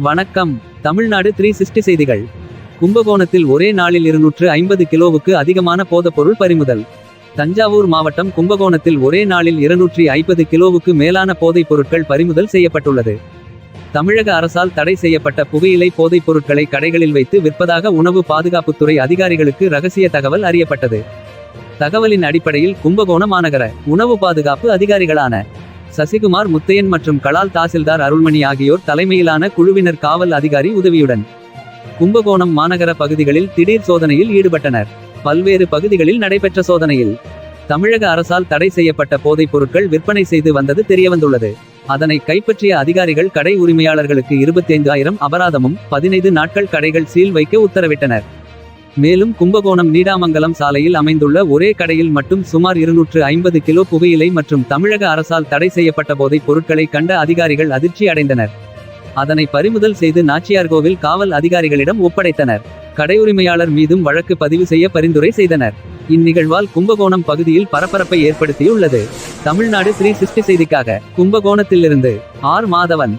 வணக்கம். Tamil Nadu three sixty செய்திகள். கும்பகோணத்தில் ஒரே நாளில் இருநூற்று ஐம்பது கிலோவுக்கு அதிகமான போதைப்பொருள் பறிமுதல். தஞ்சாவூர் மாவட்டம் கும்பகோணத்தில் ஒரே நாளில் இருநூற்றி ஐம்பது கிலோவுக்கு மேலான போதைப் பொருட்கள் பறிமுதல் செய்யப்பட்டுள்ளது. தமிழக அரசால் தடை செய்யப்பட்ட புகையிலை போதைப் பொருட்களை கடைகளில் வைத்து விற்பதாக உணவு பாதுகாப்புத்துறை அதிகாரிகளுக்கு ரகசிய தகவல் அறியப்பட்டது. தகவலின் அடிப்படையில் கும்பகோணம் மாநகர உணவு பாதுகாப்பு அதிகாரிகளான சசிகுமார் முத்தையன் மற்றும் கலால் தாசில்தார் அருள்மணி ஆகியோர் தலைமையிலான குழுவினர் காவல் அதிகாரி உதவியுடன் கும்பகோணம் மாநகர பகுதிகளில் திடீர் சோதனையில் ஈடுபட்டனர். பல்வேறு பகுதிகளில் நடைபெற்ற சோதனையில் தமிழக அரசால் தடை செய்யப்பட்ட போதைப் பொருட்கள் விற்பனை செய்து வந்தது தெரியவந்துள்ளது. அதனை கைப்பற்றிய அதிகாரிகள் கடை உரிமையாளர்களுக்கு இருபத்தைந்தாயிரம் அபராதமும் பதினைந்து நாட்கள் கடைகள் சீல் வைக்க உத்தரவிட்டனர். மேலும் கும்பகோணம் நீடாமங்கலம் சாலையில் அமைந்துள்ள ஒரே கடையில் மட்டும் சுமார் இருநூற்று ஐம்பது கிலோ புகையிலை மற்றும் தமிழக அரசால் தடை செய்யப்பட்ட போதைப் பொருட்களை கண்ட அதிகாரிகள் அதிர்ச்சி அடைந்தனர். அதனை பறிமுதல் செய்து நாச்சியார்கோவில் காவல் அதிகாரிகளிடம் ஒப்படைத்தனர். கடை உரிமையாளர் மீதும் வழக்கு பதிவு செய்ய பரிந்துரை செய்தனர். இந்நிகழ்வால் கும்பகோணம் பகுதியில் பரபரப்பை ஏற்படுத்தியுள்ளது. தமிழ்நாடு த்ரீ சிக்ஸ்டி செய்திக்காக கும்பகோணத்திலிருந்து ஆர். மாதவன்.